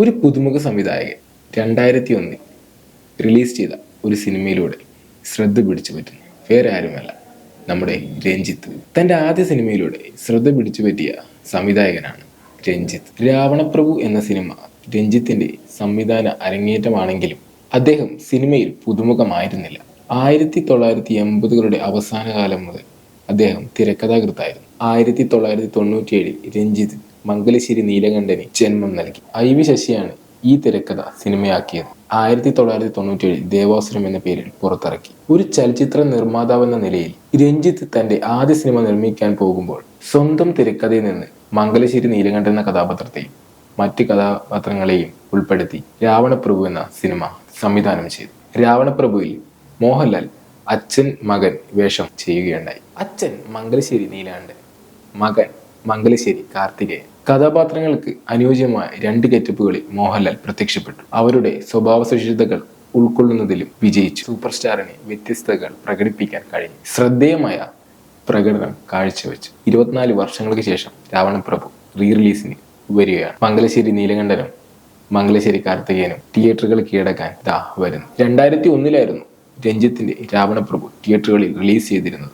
ഒരു പുതുമുഖ സംവിധായകൻ രണ്ടായിരത്തി ഒന്നിൽ റിലീസ് ചെയ്ത ഒരു സിനിമയിലൂടെ ശ്രദ്ധ പിടിച്ചു പറ്റുന്നു. വേറെ ആരുമല്ല. നമ്മുടെ രഞ്ജിത്ത്. തന്റെ ആദ്യ സിനിമയിലൂടെ ശ്രദ്ധ പിടിച്ചു പറ്റിയ സംവിധായകനാണ് രഞ്ജിത്ത്. രാവണപ്രഭു എന്ന സിനിമ രഞ്ജിത്തിന്റെ സംവിധാന അരങ്ങേറ്റമാണെങ്കിലും അദ്ദേഹം സിനിമയിൽ പുതുമുഖമായിരുന്നില്ല. ആയിരത്തി തൊള്ളായിരത്തി എൺപതുകളുടെ അവസാന കാലം മുതൽ അദ്ദേഹം തിരക്കഥാകൃത്തായിരുന്നു. ആയിരത്തി തൊള്ളായിരത്തി തൊണ്ണൂറ്റിയേഴിൽ രഞ്ജിത്ത് മംഗലശ്ശേരി നീലകണ്ഠന് ജന്മം നൽകി. ഐ വി ശശിയാണ് ഈ തിരക്കഥ സിനിമയാക്കിയത്. ആയിരത്തി തൊള്ളായിരത്തി തൊണ്ണൂറ്റിയേഴിൽ ദേവാസുരം എന്ന പേരിൽ പുറത്തിറക്കി. ഒരു ചലച്ചിത്ര നിർമ്മാതാവെന്ന നിലയിൽ രഞ്ജിത്ത് തന്റെ ആദ്യ സിനിമ നിർമ്മിക്കാൻ പോകുമ്പോൾ സ്വന്തം തിരക്കഥയിൽ നിന്ന് മംഗലശ്ശേരി നീലകണ്ഠൻ എന്ന കഥാപാത്രത്തെയും മറ്റ് കഥാപാത്രങ്ങളെയും ഉൾപ്പെടുത്തി രാവണപ്രഭു എന്ന സിനിമ സംവിധാനം ചെയ്തു. രാവണപ്രഭുവിൽ മോഹൻലാൽ അച്ഛൻ മകൻ വേഷം ചെയ്യുകയുണ്ടായി. അച്ഛൻ മംഗലശ്ശേരി നീലകണ്ഠൻ. മകൻ മംഗലശ്ശേരി കാർത്തികേയൻ. കഥാപാത്രങ്ങൾക്ക് അനുയോജ്യമായ രണ്ട് ഗെറ്റപ്പുകളിൽ മോഹൻലാൽ പ്രത്യക്ഷപ്പെട്ടു. അവരുടെ സ്വഭാവ സവിശേഷതകൾ ഉൾക്കൊള്ളുന്നതിലും വിജയിച്ചു. സൂപ്പർ സ്റ്റാറിനെ വ്യത്യസ്തകൾ പ്രകടിപ്പിക്കാൻ കഴിഞ്ഞു. ശ്രദ്ധേയമായ പ്രകടനം കാഴ്ചവെച്ചു. ഇരുപത്തിനാല് വർഷങ്ങൾക്ക് ശേഷം രാവണപ്രഭു റീ റിലീസിന് വരികയാണ്. മംഗലശ്ശേരി നീലകണ്ഠനും മംഗലശ്ശേരി കാർത്തികേയനും തിയേറ്ററുകൾ കീഴടക്കാൻ ദാ വരുന്നു. രണ്ടായിരത്തി ഒന്നിലായിരുന്നു രഞ്ജിത്തിന്റെ രാവണപ്രഭു തിയേറ്ററുകളിൽ റിലീസ് ചെയ്തിരുന്നത്.